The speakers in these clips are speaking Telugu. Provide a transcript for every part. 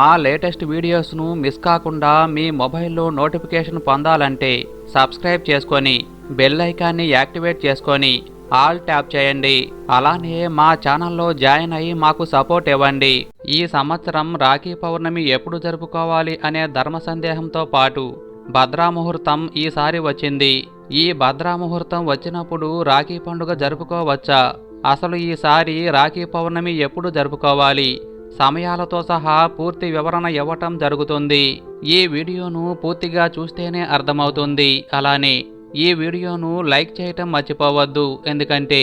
మా లేటెస్ట్ వీడియోస్ను మిస్ కాకుండా మీ మొబైల్లో నోటిఫికేషన్ పొందాలంటే సబ్స్క్రైబ్ చేసుకొని బెల్ ఐకాన్ని యాక్టివేట్ చేసుకొని ఆల్ ట్యాప్ చేయండి. అలానే మా ఛానల్లో జాయిన్ అయ్యి మాకు సపోర్ట్ ఇవ్వండి. ఈ సంవత్సరం రాఖీ పౌర్ణమి ఎప్పుడు జరుపుకోవాలి అనే ధర్మ సందేహంతో పాటు భద్రా ముహూర్తం ఈసారి వచ్చింది. ఈ భద్రా ముహూర్తం వచ్చినప్పుడు రాఖీ పండుగ జరుపుకోవచ్చా? అసలు ఈసారి రాఖీ పౌర్ణమి ఎప్పుడు జరుపుకోవాలి? సమయాలతో సహా పూర్తి వివరణ ఇవ్వటం జరుగుతుంది. ఈ వీడియోను పూర్తిగా చూస్తేనే అర్థమవుతుంది. అలానే ఈ వీడియోను లైక్ చేయటం మర్చిపోవద్దు. ఎందుకంటే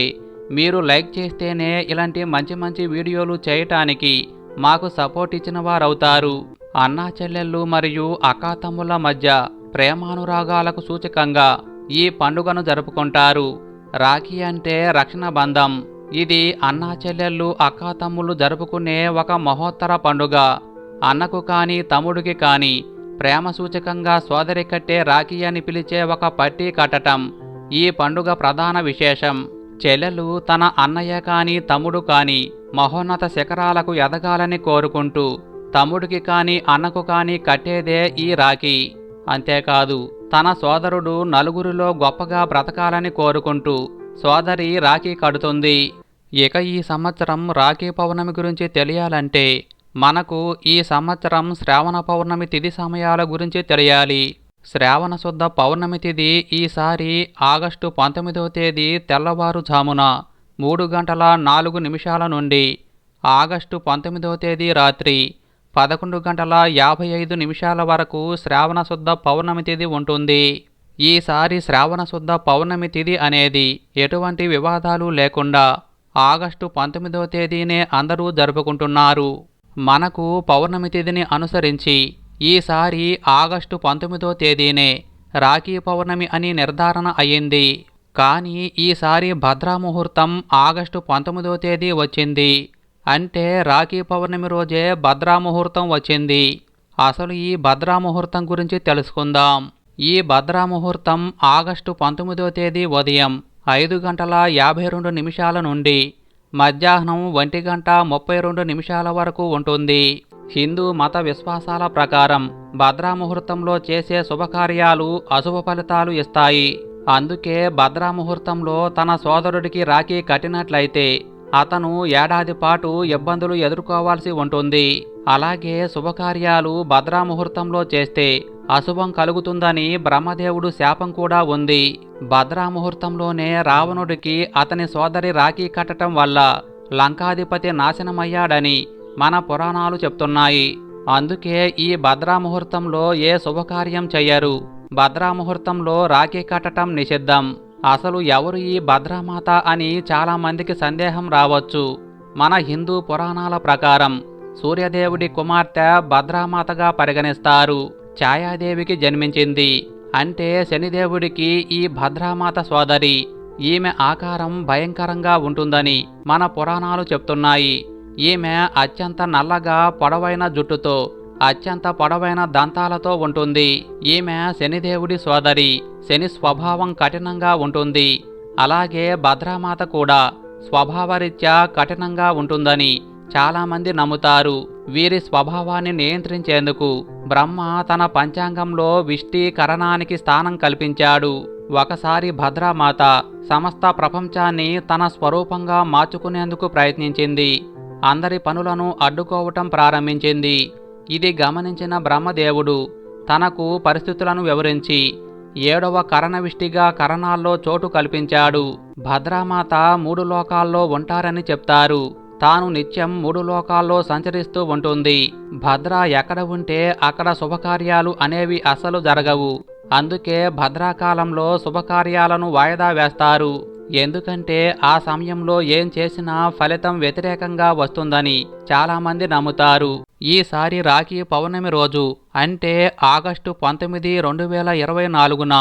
మీరు లైక్ చేస్తేనే ఇలాంటి మంచి మంచి వీడియోలు చేయటానికి మాకు సపోర్ట్ ఇచ్చిన వారవుతారు. అన్నా చెల్లెళ్ళు మరియు అక్కాతమ్ముల మధ్య ప్రేమానురాగాలకు సూచకంగా ఈ పండుగను జరుపుకుంటారు. రాఖీ అంటే రక్షణ బంధం. ఇది అన్నా చెల్లెళ్ళు అక్కాతమ్ములు జరుపుకునే ఒక మహోత్తర పండుగ. అన్నకు కానీ తమ్ముడికి కానీ ప్రేమ సూచకంగా సోదరి కట్టే రాఖీ అని పిలిచే ఒక పట్టీ కట్టటం ఈ పండుగ ప్రధాన విశేషం. చెల్లెలు తన అన్నయ్య కాని తమ్ముడు కాని మహోన్నత శిఖరాలకు ఎదగాలని కోరుకుంటూ తమ్ముడికి కాని అన్నకు కాని కట్టేదే ఈ రాఖీ. అంతేకాదు తన సోదరుడు నలుగురిలో గొప్పగా బ్రతకాలని కోరుకుంటూ సోదరి రాఖీ కడుతుంది. ఇక ఈ సంవత్సరం రాఖీ పౌర్ణమి గురించి తెలియాలంటే మనకు ఈ సంవత్సరం శ్రావణ పౌర్ణమి తిథి సమయాల గురించి తెలియాలి. శ్రావణ శుద్ధ పౌర్ణమి తిథి ఈసారి ఆగస్టు పంతొమ్మిదవ తేదీ తెల్లవారుజామున మూడు గంటల నాలుగు నిమిషాల నుండి ఆగస్టు పంతొమ్మిదవ తేదీ రాత్రి పదకొండు గంటల యాభై ఐదు నిమిషాల వరకు శ్రావణ శుద్ధ పౌర్ణమి తిథి ఉంటుంది. ఈసారి శ్రావణ శుద్ధ పౌర్ణమి తిథి అనేది ఎటువంటి వివాదాలు లేకుండా ఆగస్టు పంతొమ్మిదవ తేదీనే అందరూ జరుపుకుంటున్నారు. మనకు పౌర్ణమి తేదీని అనుసరించి ఈసారి ఆగస్టు పంతొమ్మిదో తేదీనే రాఖీ పౌర్ణమి అని నిర్ధారణ అయ్యింది. కానీ ఈసారి భద్రా ముహూర్తం ఆగస్టు పంతొమ్మిదో తేదీ వచ్చింది. అంటే రాఖీ పౌర్ణమి రోజే భద్రా ముహూర్తం వచ్చింది. అసలు ఈ భద్రా ముహూర్తం గురించి తెలుసుకుందాం. ఈ భద్రా ముహూర్తం ఆగస్టు పంతొమ్మిదో తేదీ ఉదయం ఐదు గంటల యాభై రెండు నిమిషాల నుండి మధ్యాహ్నం ఒంటి గంట ముప్పై రెండు నిమిషాల వరకు ఉంటుంది. హిందూ మత విశ్వాసాల ప్రకారం భద్రా ముహూర్తంలో చేసే శుభకార్యాలు అశుభ ఫలితాలు ఇస్తాయి. అందుకే భద్రా ముహూర్తంలో తన సోదరుడికి రాఖీ కట్టినట్లయితే అతను ఏడాది పాటు ఇబ్బందులు ఎదుర్కోవాల్సి ఉంటుంది. అలాగే శుభకార్యాలు భద్రా ముహూర్తంలో చేస్తే అశుభం కలుగుతుందని బ్రహ్మదేవుడు శాపం కూడా ఉంది. భద్రా ముహూర్తంలోనే రావణుడికి అతని సోదరి రాఖీ కట్టడం వల్ల లంకాధిపతి నాశనమయ్యాడని మన పురాణాలు చెప్తున్నాయి. అందుకే ఈ భద్రా ముహూర్తంలో ఏ శుభకార్యం చెయ్యరు. భద్రా ముహూర్తంలో రాఖీ కట్టడం నిషిద్ధం. అసలు ఎవరు ఈ భద్రామాత అని చాలామందికి సందేహం రావచ్చు. మన హిందూ పురాణాల ప్రకారం సూర్యదేవుడి కుమార్తె భద్రామాతగా పరిగణిస్తారు. ఛాయాదేవికి జన్మించింది. అంటే శనిదేవుడికి ఈ భద్రామాత సోదరి. ఈమె ఆకారం భయంకరంగా ఉంటుందని మన పురాణాలు చెప్తున్నాయి. ఈమె అత్యంత నల్లగా పొడవైన జుట్టుతో అత్యంత పొడవైన దంతాలతో ఉంటుంది. ఈమె శనిదేవుడి సోదరి. శని స్వభావం కఠినంగా ఉంటుంది. అలాగే భద్రామాత కూడా స్వభావరీత్యా కఠినంగా ఉంటుందని చాలామంది నమ్ముతారు. వీరి స్వభావాన్ని నియంత్రించేందుకు బ్రహ్మ తన పంచాంగంలో విష్టీకరణానికి స్థానం కల్పించాడు. ఒకసారి భద్రామాత సమస్త ప్రపంచాన్ని తన స్వరూపంగా మార్చుకునేందుకు ప్రయత్నించింది. అందరి పనులను అడ్డుకోవటం ప్రారంభించింది. ఇది గమనించిన బ్రహ్మదేవుడు తనకు పరిస్థితులను వివరించి ఏడవ కరణవిష్టిగా కరణాల్లో చోటు కల్పించాడు. భద్రామాత మూడు లోకాల్లో ఉంటారని చెప్తారు. తాను నిత్యం మూడు లోకాల్లో సంచరిస్తూ ఉంటుంది. భద్ర ఎక్కడ ఉంటే అక్కడ శుభకార్యాలు అనేవి అసలు జరగవు. అందుకే భద్రాకాలంలో శుభకార్యాలను వాయిదా వేస్తారు. ఎందుకంటే ఆ సమయంలో ఏం చేసినా ఫలితం వ్యతిరేకంగా వస్తుందని చాలామంది నమ్ముతారు. ఈసారి రాఖీ పౌర్ణమి రోజు అంటే ఆగస్టు పంతొమ్మిది రెండు వేల ఇరవై నాలుగున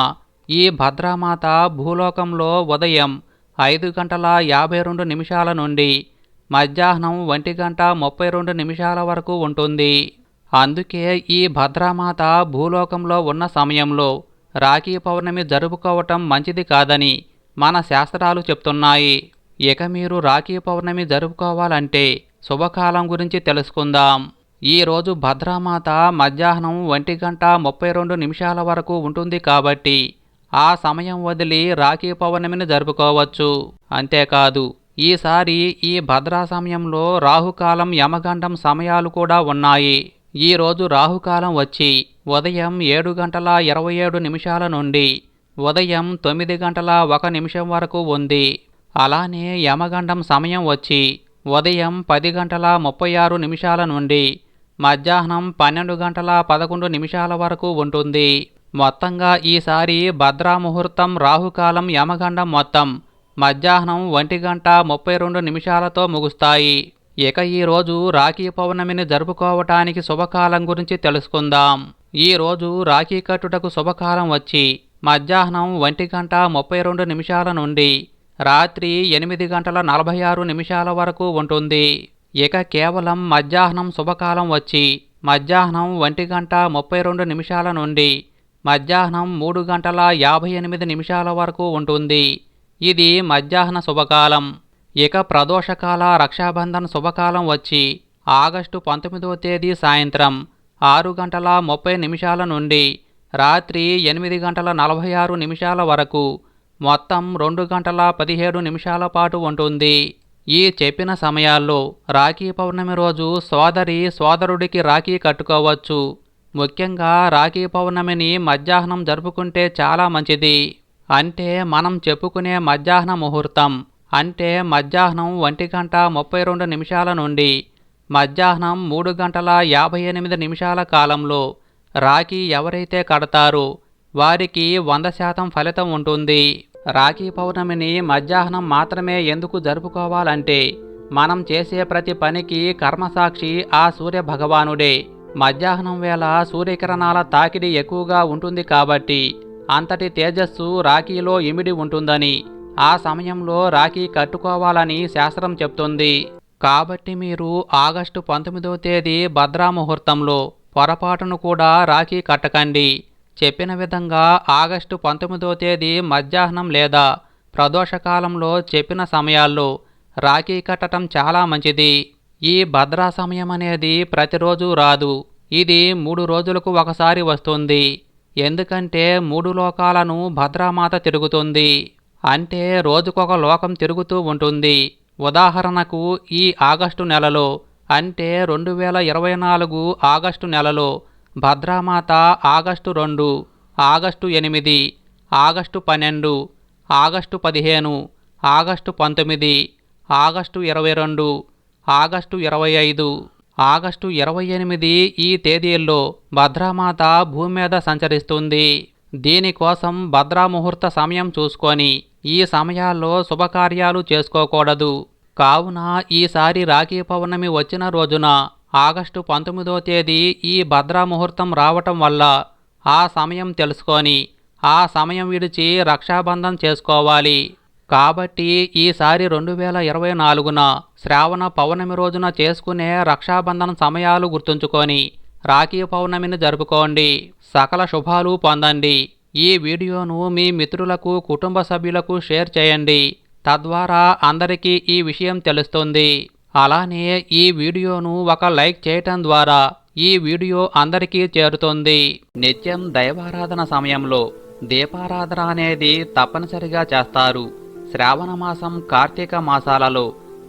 ఈ భద్రామాత భూలోకంలో ఉదయం ఐదు గంటల యాభై రెండు నిమిషాల నుండి మధ్యాహ్నం ఒంటి గంట ముప్పై రెండు నిమిషాల వరకు ఉంటుంది. అందుకే ఈ భద్రామాత భూలోకంలో ఉన్న సమయంలో రాఖీ పౌర్ణమి జరుపుకోవటం మంచిది కాదని మన శాస్త్రాలు చెప్తున్నాయి. ఇక మీరు రాఖీ పౌర్ణమి జరుపుకోవాలంటే శుభకాలం గురించి తెలుసుకుందాం. ఈరోజు భద్రామాత మధ్యాహ్నం ఒంటి గంట ముప్పై రెండు నిమిషాల వరకు ఉంటుంది కాబట్టి ఆ సమయం వదిలి రాఖీ పౌర్ణమిని జరుపుకోవచ్చు. అంతేకాదు ఈసారి ఈ భద్రా సమయంలో రాహుకాలం యమగండం సమయాలు కూడా ఉన్నాయి. ఈరోజు రాహుకాలం వచ్చి ఉదయం ఏడు గంటల ఇరవై ఏడు నిమిషాల నుండి ఉదయం తొమ్మిది గంటల ఒక నిమిషం వరకు ఉంది. అలానే యమగండం సమయం వచ్చి ఉదయం పది గంటల ముప్పై ఆరు నిమిషాల నుండి మధ్యాహ్నం పన్నెండు గంటల పదకొండు నిమిషాల వరకు ఉంటుంది. మొత్తంగా ఈసారి భద్రా ముహూర్తం రాహుకాలం యమగండం మొత్తం మధ్యాహ్నం ఒంటి గంట ముప్పై రెండు నిమిషాలతో ముగుస్తాయి. ఇక ఈరోజు రాఖీ పౌర్ణమిని జరుపుకోవటానికి శుభకాలం గురించి తెలుసుకుందాం. ఈరోజు రాఖీ కట్టుటకు శుభకాలం వచ్చి మధ్యాహ్నం ఒంటి గంట ముప్పై రెండు నిమిషాల నుండి రాత్రి ఎనిమిది గంటల నలభై ఆరు నిమిషాల వరకు ఉంటుంది. ఇక కేవలం మధ్యాహ్నం శుభకాలం వచ్చి మధ్యాహ్నం ఒంటి గంట ముప్పై రెండు నిమిషాల నుండి మధ్యాహ్నం మూడు గంటల యాభై ఎనిమిది నిమిషాల వరకు ఉంటుంది. ఇది మధ్యాహ్న శుభకాలం. ఇక ప్రదోషకాల రక్షాబంధన్ శుభకాలం వచ్చి ఆగస్టు పంతొమ్మిదవ తేదీ సాయంత్రం ఆరు గంటల ముప్పై నిమిషాల నుండి రాత్రి ఎనిమిది గంటల నలభై ఆరు నిమిషాల వరకు మొత్తం రెండు గంటల పదిహేడు నిమిషాల పాటు ఉంటుంది. ఈ చెప్పిన సమయాల్లో రాఖీ పౌర్ణమి రోజు సోదరి సోదరుడికి రాఖీ కట్టుకోవచ్చు. ముఖ్యంగా రాఖీ పౌర్ణమిని మధ్యాహ్నం జరుపుకుంటే చాలా మంచిది. అంటే మనం చెప్పుకునే మధ్యాహ్న ముహూర్తం అంటే మధ్యాహ్నం ఒంటి గంట ముప్పై రెండు నిమిషాల నుండి మధ్యాహ్నం మూడు గంటల యాభై ఎనిమిది నిమిషాల కాలంలో రాఖీ ఎవరైతే కడతారో వారికి వంద శాతం ఫలితం ఉంటుంది. రాఖీ పౌర్ణమిని మధ్యాహ్నం మాత్రమే ఎందుకు జరుపుకోవాలంటే మనం చేసే ప్రతి పనికి కర్మసాక్షి ఆ సూర్య భగవానుడే. మధ్యాహ్నం వేళ సూర్యకిరణాల తాకిడి ఎక్కువగా ఉంటుంది కాబట్టి అంతటి తేజస్సు రాఖీలో ఇమిడి ఉంటుందని ఆ సమయంలో రాఖీ కట్టుకోవాలని శాస్త్రం చెప్తుంది. కాబట్టి మీరు ఆగస్టు పంతొమ్మిదవ తేదీ భద్రా ముహూర్తంలో పొరపాటును కూడా రాఖీ కట్టకండి. చెప్పిన విధంగా ఆగస్టు పంతొమ్మిదవ తేదీ మధ్యాహ్నం లేదా ప్రదోషకాలంలో చెప్పిన సమయాల్లో రాఖీ కట్టడం చాలా మంచిది. ఈ భద్రా సమయం అనేది ప్రతిరోజు రాదు. ఇది మూడు రోజులకు ఒకసారి వస్తుంది. ఎందుకంటే మూడు లోకాలను భద్రామాత తిరుగుతుంది. అంటే రోజుకొక లోకం తిరుగుతూ ఉంటుంది. ఉదాహరణకు ఈ ఆగస్టు నెలలో అంటే రెండు వేల ఇరవై నాలుగు ఆగస్టు నెలలో భద్రామాత ఆగస్టు రెండు ఆగస్టు ఎనిమిది ఆగస్టు పన్నెండు ఆగస్టు పదిహేను ఆగస్టు పంతొమ్మిది ఆగస్టు ఇరవై రెండు ఆగస్టు ఇరవై ఐదు ఆగస్టు ఇరవై ఎనిమిది ఈ తేదీల్లో భద్రామాత భూమి మీద సంచరిస్తుంది. దీనికోసం భద్రా ముహూర్త సమయం చూసుకొని ఈ సమయాల్లో శుభకార్యాలు చేసుకోకూడదు. కావున ఈసారి రాఖీ పౌర్ణమి వచ్చిన రోజున ఆగస్టు పంతొమ్మిదో తేదీ ఈ భద్రా ముహూర్తం రావటం వల్ల ఆ సమయం తెలుసుకొని ఆ సమయం విడిచి రక్షాబంధం చేసుకోవాలి. కాబట్టి ఈసారి రెండు వేల ఇరవై నాలుగున శ్రావణ పౌర్ణమి రోజున చేసుకునే రక్షాబంధన సమయాలు గుర్తుంచుకొని రాఖీ పౌర్ణమిని జరుపుకోండి. సకల శుభాలు పొందండి. ఈ వీడియోను మీ మిత్రులకు కుటుంబ సభ్యులకు షేర్ చేయండి. తద్వారా అందరికీ ఈ విషయం తెలుస్తుంది. అలానే ఈ వీడియోను ఒక లైక్ చేయటం ద్వారా ఈ వీడియో అందరికీ చేరుతుంది. నిత్యం దైవారాధన సమయంలో దీపారాధన అనేది తప్పనిసరిగా చేస్తారు. శ్రావణ మాసం కార్తీక మాసాలలో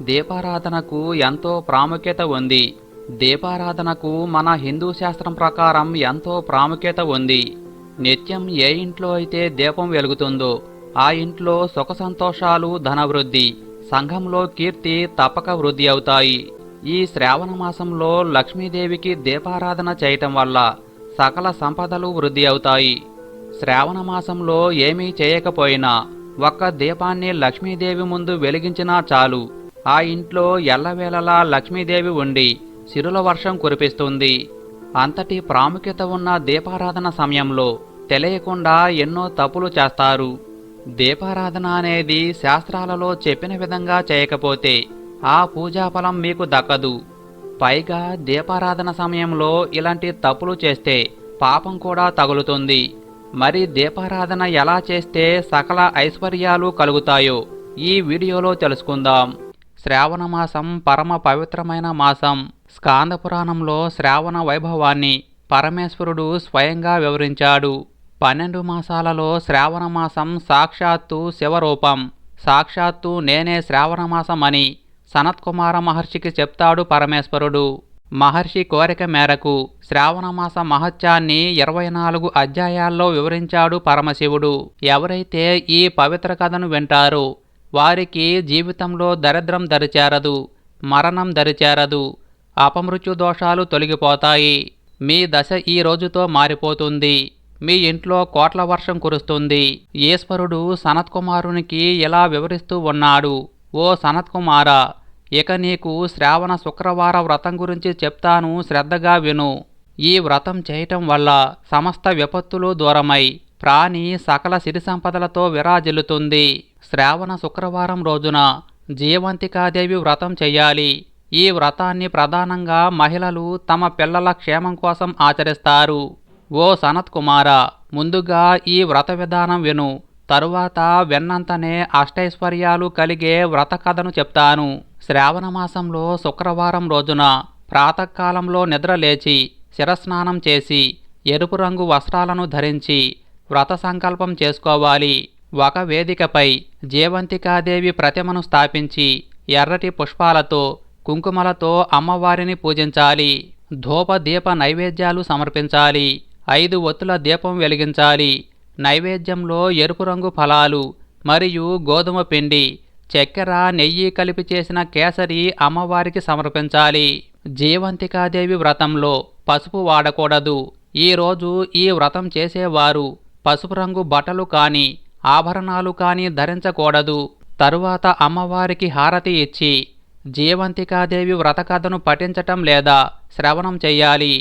దీపారాధనకు ఎంతో ప్రాముఖ్యత ఉంది. దీపారాధనకు మన హిందూ శాస్త్రం ప్రకారం ఎంతో ప్రాముఖ్యత ఉంది. నిత్యం ఏ ఇంట్లో అయితే దీపం వెలుగుతుందో ఆ ఇంట్లో సుఖ సంతోషాలు ధనవృద్ధి సంఘంలో కీర్తి తప్పక వృద్ధి అవుతాయి. ఈ శ్రావణ మాసంలో లక్ష్మీదేవికి దీపారాధన చేయటం వల్ల సకల సంపదలు వృద్ధి అవుతాయి. శ్రావణ మాసంలో ఏమీ చేయకపోయినా ఒక్క దీపాన్ని లక్ష్మీదేవి ముందు వెలిగించినా చాలు. ఆ ఇంట్లో ఎల్లవేళలా లక్ష్మీదేవి ఉండి సిరుల వర్షం కురిపిస్తుంది. అంతటి ప్రాముఖ్యత ఉన్న దీపారాధన సమయంలో తెలియకుండా ఎన్నో తప్పులు చేస్తారు. దీపారాధన అనేది శాస్త్రాలలో చెప్పిన విధంగా చేయకపోతే ఆ పూజాఫలం మీకు దక్కదు. పైగా దీపారాధన సమయంలో ఇలాంటి తప్పులు చేస్తే పాపం కూడా తగులుతుంది. మరి దీపారాధన ఎలా చేస్తే సకల ఐశ్వర్యాలు కలుగుతాయో ఈ వీడియోలో తెలుసుకుందాం. శ్రావణ మాసం పరమ పవిత్రమైన మాసం. స్కాంద పురాణంలో శ్రావణ వైభవాన్ని పరమేశ్వరుడు స్వయంగా వివరించాడు. పన్నెండు మాసాలలో శ్రావణ మాసం సాక్షాత్తు శివరూపం. సాక్షాత్తు నేనే శ్రావణ మాసం అని సనత్కుమార మహర్షికి చెప్తాడు పరమేశ్వరుడు. మహర్షి కోరిక మేరకు శ్రావణమాస మహత్యాన్ని ఇరవై నాలుగు అధ్యాయాల్లో వివరించాడు పరమశివుడు. ఎవరైతే ఈ పవిత్ర కథను వింటారో వారికి జీవితంలో దరిద్రం దరిచేరదు మరణం దరిచేరదు అపమృత్యు దోషాలు తొలగిపోతాయి. మీ దశ ఈ రోజుతో మారిపోతుంది. మీ ఇంట్లో కోట్ల వర్షం కురుస్తుంది. ఈశ్వరుడు సనత్కుమారునికి ఇలా వివరిస్తూ ఉన్నాడు. ఓ సనత్కుమార ఇక నీకు శ్రావణ శుక్రవార వ్రతం గురించి చెప్తాను శ్రద్ధగా విను. ఈ వ్రతం చేయటం వల్ల సమస్త విపత్తులు దూరమై ప్రాణి సకల సిరి సంపదలతో విరాజిల్లుతుంది. శ్రావణ శుక్రవారం రోజున జీవంతికాదేవి వ్రతం చెయ్యాలి ఈ వ్రతాన్ని ప్రధానంగా మహిళలు తమ పిల్లల క్షేమం కోసం ఆచరిస్తారు. ఓ సనత్ కుమార ముందుగా ఈ వ్రత విధానం విను. తరువాత వెన్నంతనే అష్టైశ్వర్యాలు కలిగే వ్రత కథను చెప్తాను. శ్రావణ మాసంలో శుక్రవారం రోజున ప్రాతకాలంలో నిద్ర లేచి శిరస్నానం చేసి ఎరుపు రంగు వస్త్రాలను ధరించి వ్రత సంకల్పం చేసుకోవాలి. ఒక వేదికపై జీవంతికాదేవి ప్రతిమను స్థాపించి ఎర్రటి పుష్పాలతో కుంకుమలతో అమ్మవారిని పూజించాలి. ధూపదీప నైవేద్యాలు సమర్పించాలి. ఐదు ఒత్తుల దీపం వెలిగించాలి. నైవేద్యంలో ఎరుపు రంగు ఫలాలు మరియు గోధుమ పిండి చక్కెర నెయ్యి కలిపి చేసిన కేసరి అమ్మవారికి సమర్పించాలి. జీవంతికాదేవి వ్రతంలో పసుపు వాడకూడదు. ఈరోజు ఈ వ్రతం చేసేవారు పసుపు రంగు బట్టలు కాని ఆభరణాలు కాని ధరించకూడదు. తరువాత అమ్మవారికి హారతి ఇచ్చి జీవంతికాదేవి వ్రత కథను పఠించటం లేదా శ్రవణం చెయ్యాలి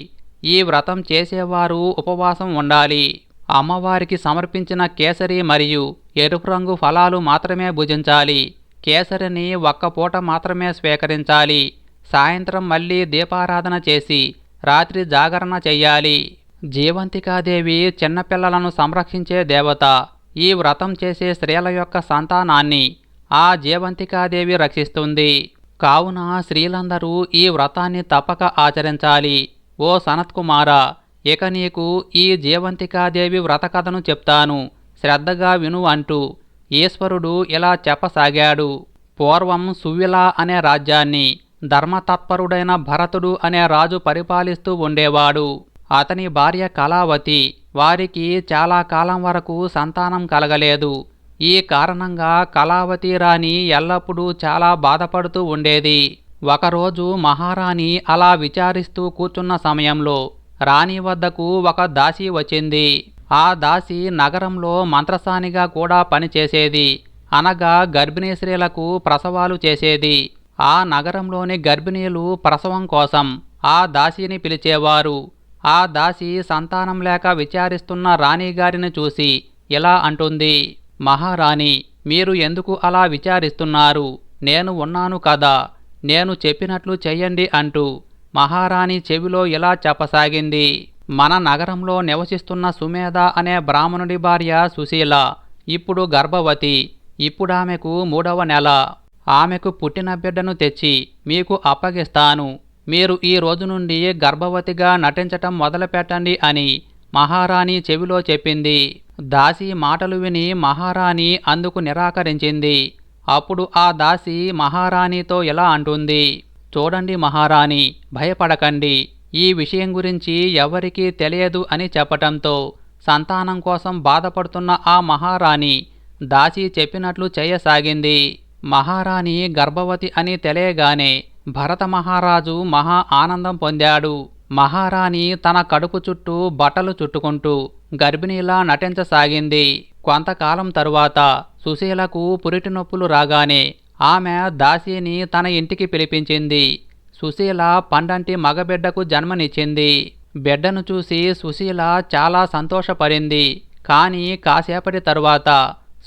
ఈ వ్రతం చేసేవారు ఉపవాసం ఉండాలి. అమ్మవారికి సమర్పించిన కేసరి మరియు ఎరుపు రంగు ఫలాలు మాత్రమే భుజించాలి. కేసరిని ఒక్క పూట మాత్రమే స్వీకరించాలి. సాయంత్రం మళ్ళీ దీపారాధన చేసి రాత్రి జాగరణ చెయ్యాలి. జీవంతికాదేవి చిన్నపిల్లలను సంరక్షించే దేవత ఈ వ్రతం చేసే స్త్రీల యొక్క సంతానాన్ని ఆ జీవంతికాదేవి రక్షిస్తుంది. కావున స్త్రీలందరూ ఈ వ్రతాన్ని తప్పక ఆచరించాలి. ఓ సనత్కుమార ఇక నీకు ఈ జీవంతికాదేవి వ్రతకథను చెప్తాను. శ్రద్ధగా విను అంటూ ఈశ్వరుడు ఇలా చెప్పసాగాడు. పూర్వం సువిల అనే రాజ్యాన్ని ధర్మతత్పరుడైన భరతుడు అనే రాజు పరిపాలిస్తూ ఉండేవాడు. అతని భార్య కళావతి వారికి చాలా కాలం వరకు సంతానం కలగలేదు. ఈ కారణంగా కళావతి రాణి ఎల్లప్పుడూ చాలా బాధపడుతూ ఉండేది. ఒకరోజు మహారాణి అలా విచారిస్తూ కూర్చున్న సమయంలో రాణి వద్దకు ఒక దాసి వచ్చింది. ఆ దాసి నగరంలో మంత్రసానిగా కూడా పనిచేసేది. అనగా గర్భిణీ స్త్రీలకు ప్రసవాలు చేసేది. ఆ నగరంలోని గర్భిణీలు ప్రసవం కోసం ఆ దాసిని పిలిచేవారు. ఆ దాసి సంతానం లేక విచారిస్తున్న రాణిగారిని చూసి ఇలా అంటుంది. మహారాణి మీరు ఎందుకు అలా విచారిస్తున్నారు? నేను ఉన్నాను కదా. నేను చెప్పినట్లు చెయ్యండి అంటూ మహారాణి చెవిలో ఇలా చెప్పసాగింది. మన నగరంలో నివసిస్తున్న సుమేధ అనే బ్రాహ్మణుడి భార్య సుశీల ఇప్పుడు గర్భవతి. ఇప్పుడామెకు మూడవ నెల. ఆమెకు పుట్టిన బిడ్డను తెచ్చి మీకు అప్పగిస్తాను. మీరు ఈ రోజు నుండి గర్భవతిగా నటించటం మొదలుపెట్టండి అని మహారాణి చెవిలో చెప్పింది. దాసి మాటలు విని మహారాణి అందుకు నిరాకరించింది. అప్పుడు ఆ దాసి మహారాణితో ఎలా అంటుంది? చూడండి మహారాణి భయపడకండి. ఈ విషయం గురించి ఎవరికీ తెలియదు అని చెప్పటంతో సంతానం కోసం బాధపడుతున్న ఆ మహారాణి దాసి చెప్పినట్లు చేయసాగింది. మహారాణి గర్భవతి అని తెలియగానే భరత మహారాజు మహా ఆనందం పొందాడు. మహారాణి తన కడుపు చుట్టూ బట్టలు చుట్టుకుంటూ గర్భిణిలా నటించసాగింది. కొంతకాలం తరువాత సుశీలకు పురిటి నొప్పులు రాగానే ఆమె దాసిని తన ఇంటికి పిలిపించింది. సుశీల పండంటి మగబిడ్డకు జన్మనిచ్చింది. బిడ్డను చూసి సుశీల చాలా సంతోషపడింది. కానీ కాసేపటి తరువాత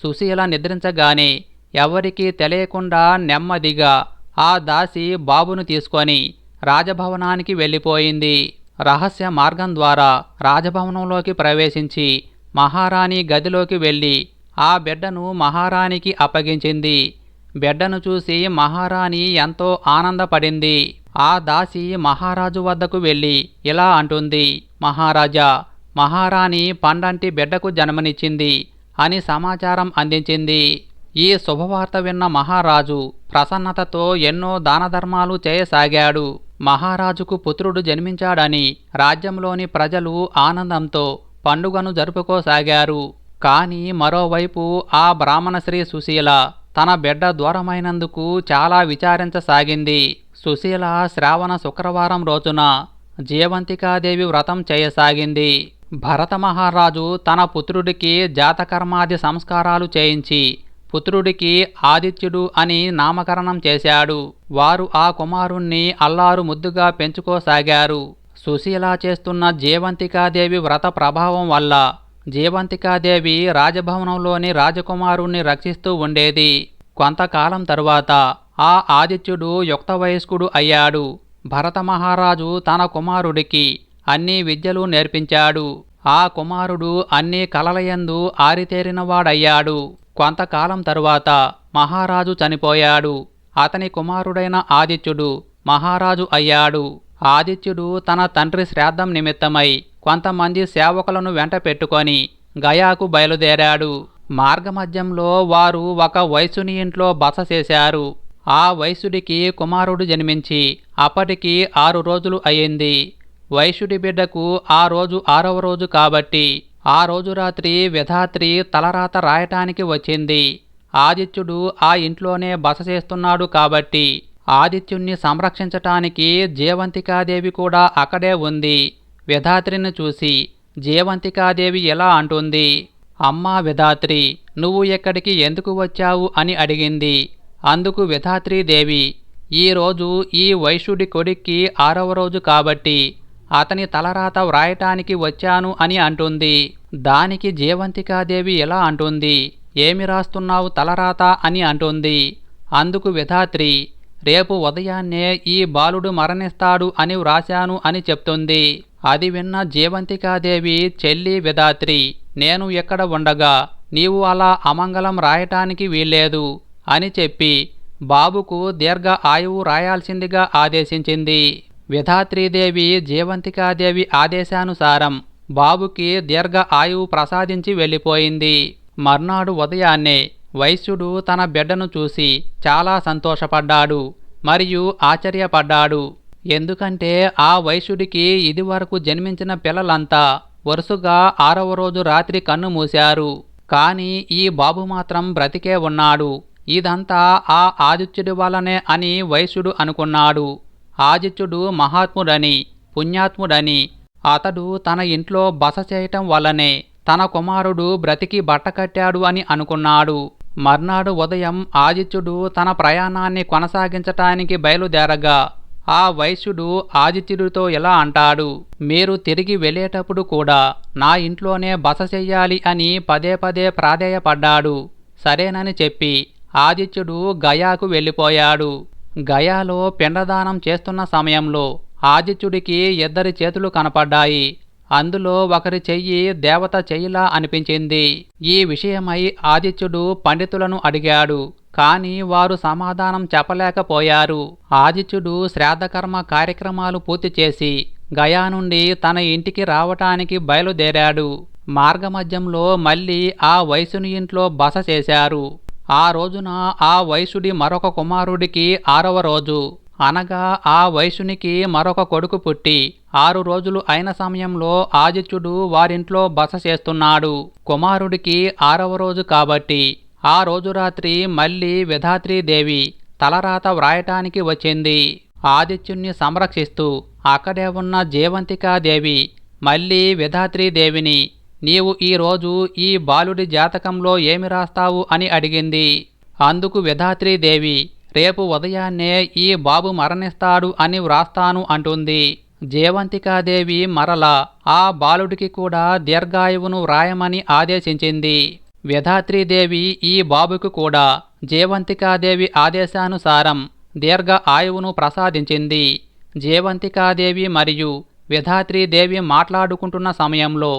సుశీల నిద్రించగానే ఎవరికీ తెలియకుండా నెమ్మదిగా ఆ దాసి బాబును తీసుకొని రాజభవనానికి వెళ్ళిపోయింది. రహస్య మార్గం ద్వారా రాజభవనంలోకి ప్రవేశించి మహారాణి గదిలోకి వెళ్ళి ఆ బిడ్డను మహారాణికి అప్పగించింది. బిడ్డను చూసి మహారాణి ఎంతో ఆనందపడింది. ఆ దాసి మహారాజు వద్దకు వెళ్ళి ఇలా అంటుంది మహారాజా మహారాణి పండంటి బిడ్డకు జన్మనిచ్చింది అని సమాచారం అందించింది. ఈ శుభవార్త విన్న మహారాజు ప్రసన్నతతో ఎన్నో దానధర్మాలు చేయసాగాడు. మహారాజుకు పుత్రుడు జన్మించాడని రాజ్యంలోని ప్రజలు ఆనందంతో పండుగను జరుపుకోసాగారు. కానీ మరోవైపు ఆ బ్రాహ్మణశ్రీ సుశీల తన బిడ్డ దూరమైనందుకు చాలా విచారించసాగింది. సుశీల శ్రావణ శుక్రవారం రోజున జీవంతికాదేవి వ్రతం చేయసాగింది. భరత మహారాజు తన పుత్రుడికి జాతకర్మాది సంస్కారాలు చేయించి పుత్రుడికి ఆదిత్యుడు అని నామకరణం చేశాడు. వారు ఆ కుమారుణ్ణి అల్లారు ముద్దుగా పెంచుకోసాగారు. సుశీల చేస్తున్న జీవంతికాదేవి వ్రత ప్రభావం వల్ల జీవంతికాదేవి రాజభవనంలోని రాజకుమారుణ్ణి రక్షిస్తూ ఉండేది. కొంతకాలం తరువాత ఆ ఆదిత్యుడు యుక్త వయస్కుడు అయ్యాడు. భరత మహారాజు తన కుమారుడికి అన్ని విద్యలు నేర్పించాడు. ఆ కుమారుడు అన్ని కలలయందు ఆరితేరినవాడయ్యాడు. కొంతకాలం తరువాత మహారాజు చనిపోయాడు. అతని కుమారుడైన ఆదిత్యుడు మహారాజు అయ్యాడు. ఆదిత్యుడు తన తండ్రి శ్రాద్ధం నిమిత్తమై కొంతమంది సేవకులను వెంట పెట్టుకొని గయాకు బయలుదేరాడు. మార్గమధ్యంలో వారు ఒక వయసుని ఇంట్లో బస చేశారు. ఆ వయసుడికి కుమారుడు జన్మించి అప్పటికి ఆరు రోజులు అయ్యింది వైశ్యుడి బిడ్డకు ఆ రోజు ఆరవ రోజు కాబట్టి ఆ రోజు రాత్రి విధాత్రి తలరాత రాయటానికి వచ్చింది. ఆదిత్యుడు ఆ ఇంట్లోనే బస చేస్తున్నాడు కాబట్టి ఆదిత్యుణ్ణి సంరక్షించటానికి జీవంతికాదేవి కూడా అక్కడే ఉంది. విధాత్రిని చూసి జీవంతికాదేవి ఎలా అంటుంది? అమ్మా విధాత్రి నువ్వు ఎక్కడికి ఎందుకు వచ్చావు? అని అడిగింది. అందుకు విధాత్రీదేవి ఈరోజు ఈ వైశ్యుడి కొడుక్కి ఆరవ రోజు కాబట్టి అతని తలరాత వ్రాయటానికి వచ్చాను అని అంటుంది. దానికి జీవంతికాదేవి ఎలా అంటుంది? ఏమి రాస్తున్నావు తలరాత? అని అంటుంది. అందుకు విధాత్రి రేపు ఉదయాన్నే ఈ బాలుడు మరణిస్తాడు అని వ్రాశాను అని చెప్తుంది. అది విన్న జీవంతికాదేవి చెల్లి విధాత్రి నేను ఎక్కడ ఉండగా నీవు అలా అమంగళం రాయటానికి వీల్లేదు అని చెప్పి బాబుకు దీర్ఘ ఆయువు రాయాల్సిందిగా ఆదేశించింది. విధాత్రీదేవి జీవంతికాదేవి ఆదేశానుసారం బాబుకి దీర్ఘ ఆయువు ప్రసాదించి వెళ్ళిపోయింది. మర్నాడు ఉదయాన్నే వైశ్యుడు తన బిడ్డను చూసి చాలా సంతోషపడ్డాడు మరియు ఆశ్చర్యపడ్డాడు. ఎందుకంటే ఆ వైశ్యుడికి ఇదివరకు జన్మించిన పిల్లలంతా వరుసగా ఆరవ రోజు రాత్రి కన్ను మూశారు. కానీ ఈ బాబు మాత్రం బ్రతికే ఉన్నాడు. ఇదంతా ఆ ఆదిత్యుడి వల్లనే అని వైశ్యుడు అనుకున్నాడు. ఆదిత్యుడు మహాత్ముడని పుణ్యాత్ముడని అతడు తన ఇంట్లో బస చేయటం వల్లనే తన కుమారుడు బ్రతికి బట్టకట్టాడు అని అనుకున్నాడు. మర్నాడు ఉదయం ఆదిత్యుడు తన ప్రయాణాన్ని కొనసాగించటానికి బయలుదేరగా ఆ వైశ్యుడు ఆదిత్యుడితో ఇలా అంటాడు మీరు తిరిగి వెళ్ళేటప్పుడు కూడా నా ఇంట్లోనే బస చెయ్యాలి అని పదే పదే ప్రాధేయపడ్డాడు. సరేనని చెప్పి ఆదిత్యుడు గయాకు వెళ్ళిపోయాడు. గయాలో పిండదానం చేస్తున్న సమయంలో ఆదిత్యుడికి ఇద్దరి చేతులు కనపడ్డాయి. అందులో ఒకరి చెయ్యి దేవత చెయ్యిలా అనిపించింది. ఈ విషయమై ఆదిత్యుడు పండితులను అడిగాడు. కాని వారు సమాధానం చెప్పలేకపోయారు. ఆదిత్యుడు శ్రాద్ధకర్మ కార్యక్రమాలు పూర్తి చేసి గయా నుండి తన ఇంటికి రావటానికి బయలుదేరాడు. మార్గమధ్యంలో మళ్ళీ ఆ వయసుని ఇంట్లో బస చేశారు. ఆ రోజున ఆ వయసుడి మరొక కుమారుడికి ఆరవ రోజు. అనగా ఆ వైశ్యునికి మరొక కొడుకు పుట్టి ఆరు రోజులు అయిన సమయంలో ఆదిత్యుడు వారింట్లో బస చేస్తున్నాడు. కుమారుడికి ఆరవ రోజు కాబట్టి ఆ రోజు రాత్రి మళ్ళీ విధాత్రీదేవి తలరాత వ్రాయటానికి వచ్చింది. ఆదిత్యుణ్ణి సంరక్షిస్తూ అక్కడే ఉన్న జేవంతికాదేవి మళ్ళీ విధాత్రీదేవిని నీవు ఈరోజు ఈ బాలుడి జాతకంలో ఏమి రాస్తావు అని అడిగింది. అందుకు విధాత్రీదేవి రేపు ఉదయాన్నే ఈ బాబు మరణిస్తాడు అని వ్రాస్తాను అంటుంది. జయవంతికాదేవి మరల ఆ బాలుడికి కూడా దీర్ఘాయువును వ్రాయమని ఆదేశించింది. విధాత్రీదేవి ఈ బాబుకు కూడా జయవంతికాదేవి ఆదేశానుసారం దీర్ఘ ఆయువును ప్రసాదించింది. జయవంతికాదేవి మరియు విధాత్రీదేవి మాట్లాడుకుంటున్న సమయంలో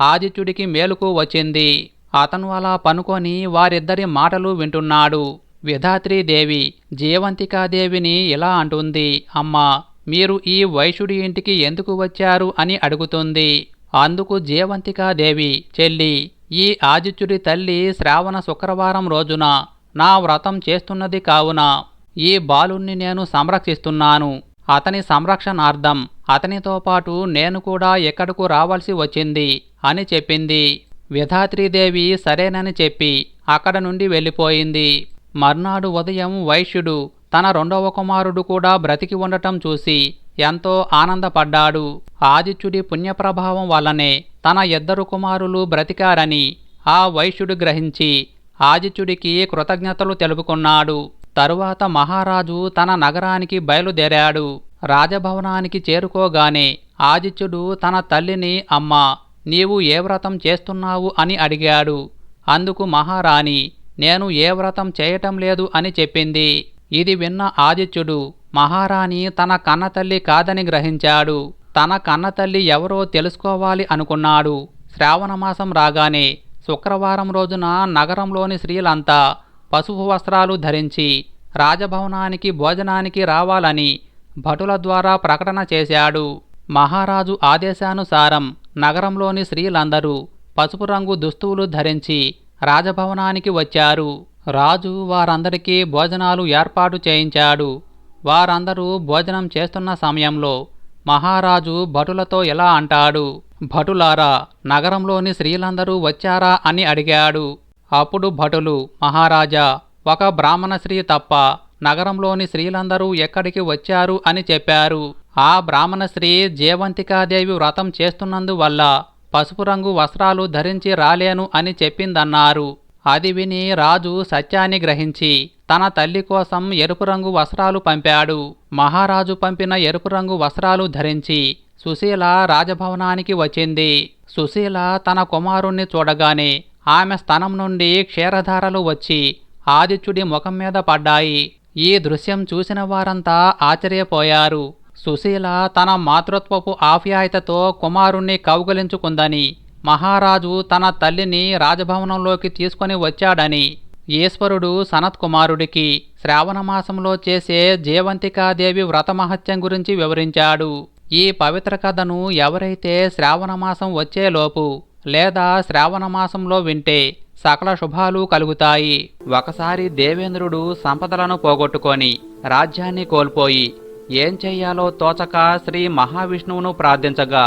ఆదిత్యుడికి మేలుకు వచ్చింది. అతను అలా పనుకొని వారిద్దరి మాటలు వింటున్నాడు. విధాత్రీదేవి జీవంతికాదేవిని ఇలా అంటుంది అమ్మా మీరు ఈ వైశ్యుడి ఇంటికి ఎందుకు వచ్చారు? అని అడుగుతుంది. అందుకు జీవంతికాదేవి చెల్లి ఈ ఆదిత్యుడి తల్లి శ్రావణ శుక్రవారం రోజున నా వ్రతం చేస్తున్నది కావున ఈ బాలుణ్ణి నేను సంరక్షిస్తున్నాను. అతని సంరక్షణార్థం అతనితో పాటు నేను కూడా ఎక్కడకు రావాల్సి వచ్చింది అని చెప్పింది. విధాత్రీదేవి సరేనని చెప్పి అక్కడ నుండి వెళ్ళిపోయింది. మర్నాడు ఉదయం వైశ్యుడు తన రెండవ కుమారుడు కూడా బ్రతికి ఉండటం చూసి ఎంతో ఆనందపడ్డాడు. ఆదిత్యుడి పుణ్యప్రభావం వల్లనే తన ఇద్దరు కుమారులు బ్రతికారని ఆ వైశ్యుడు గ్రహించి ఆదిత్యుడికి కృతజ్ఞతలు తెలుపుకున్నాడు. తరువాత మహారాజు తన నగరానికి బయలుదేరాడు. రాజభవనానికి చేరుకోగానే ఆదిత్యుడు తన తల్లిని అమ్మా నీవు ఏ వ్రతం చేస్తున్నావు? అని అడిగాడు. అందుకు మహారాణి నేను ఏ వ్రతం చేయటం లేదు అని చెప్పింది. ఇది విన్న ఆదిత్యుడు మహారాణి తన కన్నతల్లి కాదని గ్రహించాడు. తన కన్నతల్లి ఎవరో తెలుసుకోవాలి అనుకున్నాడు. శ్రావణమాసం రాగానే శుక్రవారం రోజున నగరంలోని స్త్రీలంతా పసుపు వస్త్రాలు ధరించి రాజభవనానికి భోజనానికి రావాలని భటుల ద్వారా ప్రకటన చేశాడు. మహారాజు ఆదేశానుసారం నగరంలోని స్త్రీలందరూ పసుపు రంగు దుస్తువులు ధరించి రాజభవనానికి వచ్చారు. రాజు వారందరికీ భోజనాలు ఏర్పాటు చేయించాడు. వారందరూ భోజనం చేస్తున్న సమయంలో మహారాజు భటులతో ఇలా అంటాడు. భటులారా నగరంలోని స్త్రీలందరూ వచ్చారా అని అడిగాడు. అప్పుడు భటులు మహారాజా ఒక బ్రాహ్మణ స్త్రీ తప్ప నగరంలోని స్త్రీలందరూ ఎక్కడికి వచ్చారు అని చెప్పారు. ఆ బ్రాహ్మణ స్త్రీ జీవంతికాదేవి వ్రతం చేస్తున్నందువల్ల పసుపు రంగు వస్త్రాలు ధరించి రాలేను అని చెప్పిందన్నారు. అది విని రాజు సత్యాన్ని గ్రహించి తన తల్లి కోసం ఎరుపు రంగు వస్త్రాలు పంపాడు. మహారాజు పంపిన ఎరుపు రంగు వస్త్రాలు ధరించి సుశీల రాజభవనానికి వచ్చింది. సుశీల తన కుమారుణ్ణి చూడగానే ఆమె స్థనం నుండి క్షీరధారలు వచ్చి ఆదిత్యుడి ముఖం మీద పడ్డాయి. ఈ దృశ్యం చూసిన వారంతా ఆశ్చర్యపోయారు. సుశీల తన మాతృత్వపు ఆప్యాయతతో కుమారుణ్ణి కౌగలించుకుందని మహారాజు తన తల్లిని రాజభవనంలోకి తీసుకొని వచ్చాడని ఈశ్వరుడు సనత్ కుమారుడికి శ్రావణమాసంలో చేసే జీవంతికాదేవి వ్రతమహత్యం గురించి వివరించాడు. ఈ పవిత్ర కథను ఎవరైతే శ్రావణమాసం వచ్చేలోపు లేదా శ్రావణమాసంలో వింటే సకల శుభాలు కలుగుతాయి. ఒకసారి దేవేంద్రుడు సంపదలను పోగొట్టుకొని రాజ్యాన్ని కోల్పోయి ఏం చెయ్యాలో తోచక శ్రీ మహావిష్ణువును ప్రార్థించగా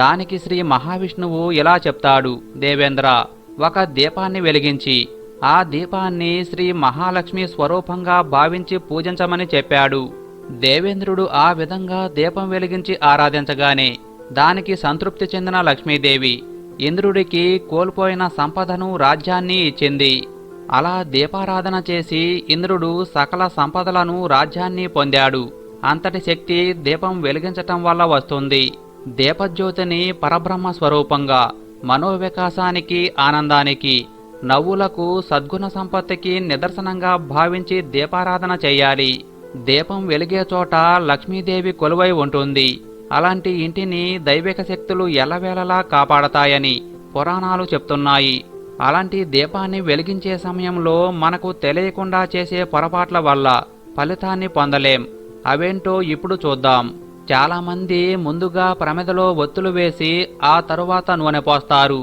దానికి శ్రీ మహావిష్ణువు ఇలా చెప్తాడు దేవేంద్ర ఒక దీపాన్ని వెలిగించి ఆ దీపాన్ని శ్రీ మహాలక్ష్మి స్వరూపంగా భావించి పూజించమని చెప్పాడు. దేవేంద్రుడు ఆ విధంగా దీపం వెలిగించి ఆరాధించగానే దానికి సంతృప్తి చెందిన లక్ష్మీదేవి ఇంద్రుడికి కోల్పోయిన సంపదను రాజ్యాన్ని ఇచ్చింది. అలా దీపారాధన చేసి ఇంద్రుడు సకల సంపదలను రాజ్యాన్ని పొందాడు. అంతటి శక్తి దీపం వెలిగించటం వల్ల వస్తుంది. దీపజ్యోతిని పరబ్రహ్మ స్వరూపంగా మనోవికాసానికి ఆనందానికి నవ్వులకు సద్గుణ సంపత్తికి నిదర్శనంగా భావించి దీపారాధన చేయాలి. దీపం వెలిగే చోట లక్ష్మీదేవి కొలువై ఉంటుంది. అలాంటి ఇంటిని దైవిక శక్తులు ఎల్లవేళలా కాపాడతాయని పురాణాలు చెప్తున్నాయి. అలాంటి దీపాన్ని వెలిగించే సమయంలో మనకు తెలియకుండా చేసే పొరపాట్ల వల్ల ఫలితాన్ని పొందలేం. అవేంటో ఇప్పుడు చూద్దాం. చాలామంది ముందుగా ప్రమిదలో ఒత్తులు వేసి ఆ తరువాత నూనె పోస్తారు.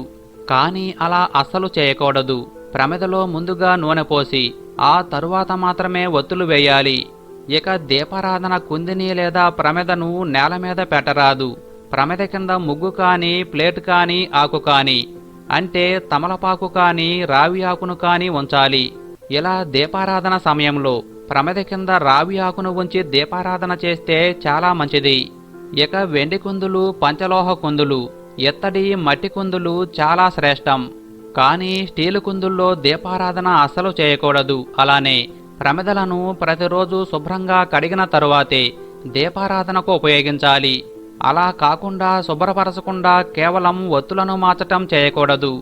కానీ అలా అస్సలు చేయకూడదు. ప్రమిదలో ముందుగా నూనె పోసి ఆ తరువాత మాత్రమే ఒత్తులు వేయాలి. ఇక దీపారాధన కుందిని లేదా ప్రమిదను నేల మీద పెట్టరాదు. ప్రమిద కింద ముగ్గు కానీ ప్లేట్ కానీ ఆకు కానీ అంటే తమలపాకు కానీ రావి ఆకును కానీ ఉంచాలి. ఇలా దీపారాధన సమయంలో ప్రమిద కింద రావి ఆకును ఉంచి దీపారాధన చేస్తే చాలా మంచిది. ఇక వెండి కుందులు పంచలోహ కుందులు ఎత్తడి మట్టి కుందులు చాలా శ్రేష్టం. కానీ స్టీలు కుందుల్లో దీపారాధన అస్సలు చేయకూడదు. అలానే ప్రమిదలను ప్రతిరోజు శుభ్రంగా కడిగిన తరువాతే దీపారాధనకు ఉపయోగించాలి. అలా కాకుండా శుభ్రపరచకుండా కేవలం ఒత్తులను మార్చటం చేయకూడదు.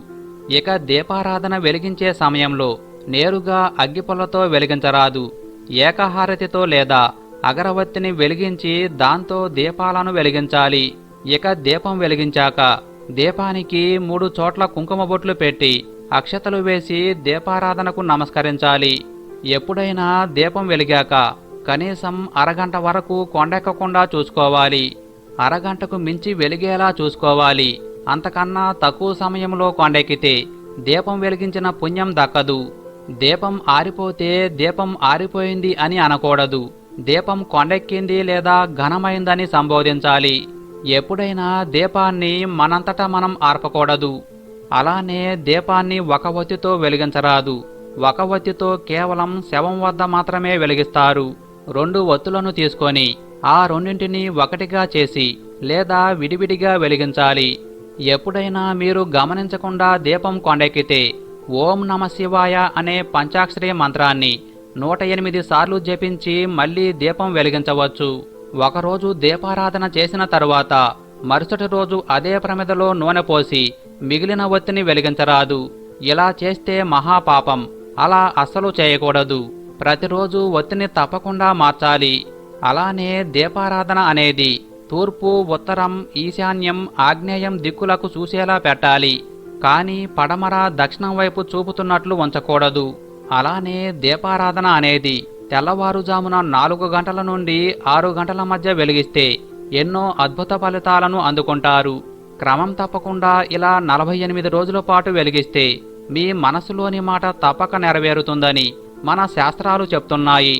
ఇక దీపారాధన వెలిగించే సమయంలో నేరుగా అగ్గిపొలతో వెలిగించరాదు. ఏకహారతితో లేదా అగరవత్తిని వెలిగించి దాంతో దీపాలను వెలిగించాలి. ఇక దీపం వెలిగించాక దీపానికి మూడు చోట్ల కుంకుమ బొట్లు పెట్టి అక్షతలు వేసి దీపారాధనకు నమస్కరించాలి. ఎప్పుడైనా దీపం వెలిగాక కనీసం అరగంట వరకు కొండెక్కకుండా చూసుకోవాలి. అరగంటకు మించి వెలిగేలా చూసుకోవాలి. అంతకన్నా తక్కువ సమయంలో కొండెక్కితే దీపం వెలిగించిన పుణ్యం దక్కదు. దీపం ఆరిపోతే దీపం ఆరిపోయింది అని అనకూడదు. దీపం కొండెక్కింది లేదా ఘనమైందని సంబోధించాలి. ఎప్పుడైనా దీపాన్ని మనంతటా మనం ఆర్పకూడదు. అలానే దీపాన్ని ఒక ఒత్తితో వెలిగించరాదు. ఒక ఒత్తితో కేవలం శవం వద్ద మాత్రమే వెలిగిస్తారు. రెండు ఒత్తులను తీసుకొని ఆ రెండింటిని ఒకటిగా చేసి లేదా విడివిడిగా వెలిగించాలి. ఎప్పుడైనా మీరు గమనించకుండా దీపం కొండెక్కితే ఓం నమ శివాయ అనే పంచాక్షరి మంత్రాన్ని నూట ఎనిమిది సార్లు జపించి మళ్ళీ దీపం వెలిగించవచ్చు. ఒకరోజు దీపారాధన చేసిన తరువాత మరుసటి రోజు అదే ప్రమిదలో నూనె పోసి మిగిలిన ఒత్తిని వెలిగించరాదు. ఇలా చేస్తే మహాపాపం. అలా అస్సలు చేయకూడదు. ప్రతిరోజు ఒత్తిని తప్పకుండా మార్చాలి. అలానే దీపారాధన అనేది తూర్పు ఉత్తరం ఈశాన్యం ఆగ్నేయం దిక్కులకు చూసేలా పెట్టాలి. కానీ పడమర దక్షిణం వైపు చూపుతున్నట్లు ఉంచకూడదు అలానే దీపారాధన అనేది తెల్లవారుజామున నాలుగు గంటల నుండి ఆరు గంటల మధ్య వెలిగిస్తే ఎన్నో అద్భుత ఫలితాలను అందుకుంటారు. క్రమం తప్పకుండా ఇలా నలభై ఎనిమిది రోజుల పాటు వెలిగిస్తే మీ మనసులోని మాట తప్పక నెరవేరుతుందని మన శాస్త్రాలు చెప్తున్నాయి.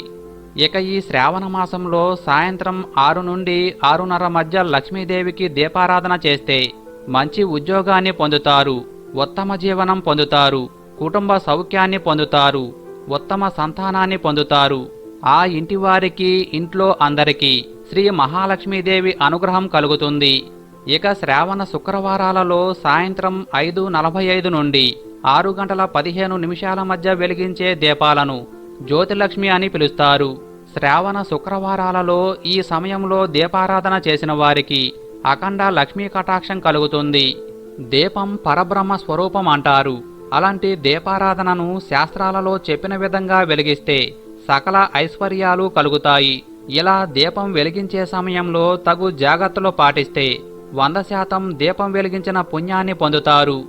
ఇక ఈ శ్రావణ మాసంలో సాయంత్రం ఆరు నుండి ఆరున్నర మధ్య లక్ష్మీదేవికి దీపారాధన చేస్తే మంచి ఉద్యోగాన్ని పొందుతారు ఉత్తమ జీవనం పొందుతారు కుటుంబ సౌఖ్యాన్ని పొందుతారు ఉత్తమ సంతానాన్ని పొందుతారు. ఆ ఇంటి వారికి ఇంట్లో అందరికీ శ్రీ మహాలక్ష్మీదేవి అనుగ్రహం కలుగుతుంది. ఇక శ్రావణ శుక్రవారాలలో సాయంత్రం ఐదు నలభై ఐదు నుండి ఆరు గంటల పదిహేను నిమిషాల మధ్య వెలిగించే దీపాలను జ్యోతిలక్ష్మి అని పిలుస్తారు. శ్రావణ శుక్రవారాలలో ఈ సమయంలో దీపారాధన చేసిన వారికి అఖండ లక్ష్మీ కటాక్షం కలుగుతుంది. దీపం పరబ్రహ్మ స్వరూపం అంటారు. అలాంటి దీపారాధనను శాస్త్రాలలో చెప్పిన విధంగా వెలిగిస్తే సకల ఐశ్వర్యాలు కలుగుతాయి. ఇలా దీపం వెలిగించే సమయంలో తగు జాగ్రత్తలు పాటిస్తే వంద శాతం దీపం వెలిగించిన పుణ్యాన్ని పొందుతారు.